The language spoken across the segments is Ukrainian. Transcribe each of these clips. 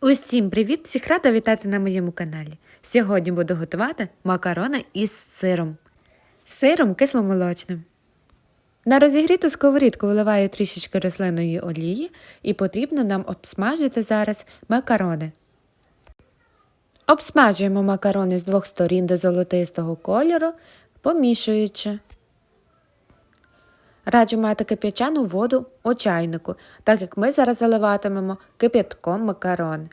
Усім привіт! Всіх рада вітати на моєму каналі. Сьогодні буду готувати макарони із сиром. Сиром кисломолочним. На розігріту сковорідку виливаю трішечки рослинної олії і потрібно нам обсмажити зараз макарони. Обсмажуємо макарони з двох сторін до золотистого кольору, помішуючи. Раджу мати кип'ячану воду у чайнику, так як ми зараз заливатимемо кип'ятком макарон.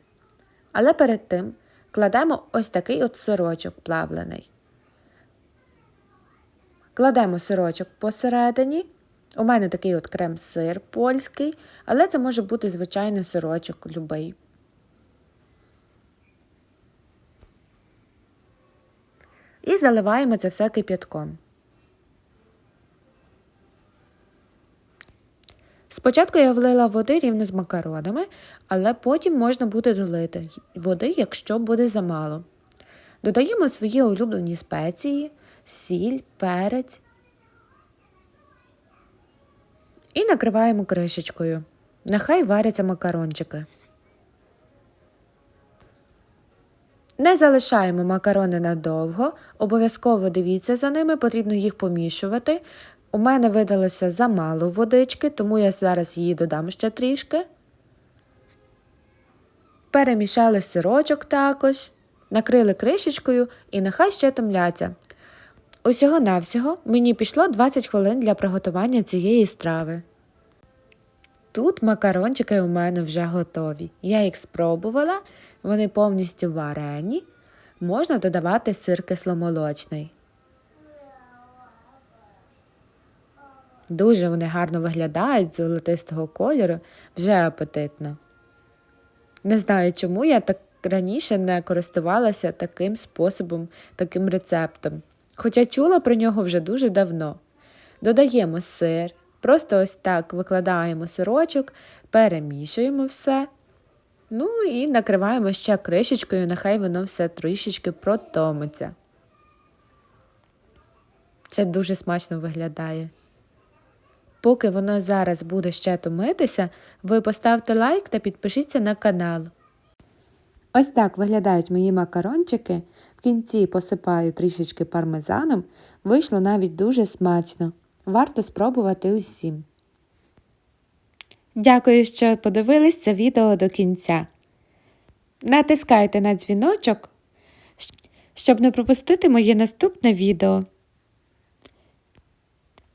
Але перед тим кладемо ось такий от сирочок плавлений. Кладемо сирочок посередині. У мене такий от крем-сир польський, але це може бути звичайний сирочок любий. І заливаємо це все кип'ятком. Спочатку я влила води рівно з макаронами, але потім можна буде долити води, якщо буде замало. Додаємо свої улюблені спеції, сіль, перець і накриваємо кришечкою. Нехай варяться макарончики. Не залишаємо макарони надовго, обов'язково дивіться за ними, потрібно їх помішувати. У мене видалося замало водички, тому я зараз її додам ще трішки. Перемішали сирочок також, накрили кришечкою і нехай ще томляться. Усього-навсього мені пішло 20 хвилин для приготування цієї страви. Тут макарончики у мене вже готові. Я їх спробувала, вони повністю варені. Можна додавати сир кисломолочний. Дуже вони гарно виглядають золотистого кольору, вже апетитно. Не знаю, чому я так раніше не користувалася таким способом, таким рецептом. Хоча чула про нього вже дуже давно. Додаємо сир, просто ось так викладаємо сирочок, перемішуємо все. Ну і накриваємо ще кришечкою, нехай воно все трішечки протомиться. Це дуже смачно виглядає. Поки воно зараз буде ще томитися, ви поставте лайк та підпишіться на канал. Ось так виглядають мої макарончики. В кінці посипаю трішечки пармезаном. Вийшло навіть дуже смачно. Варто спробувати усім. Дякую, що подивились це відео до кінця. Натискайте на дзвіночок, щоб не пропустити моє наступне відео.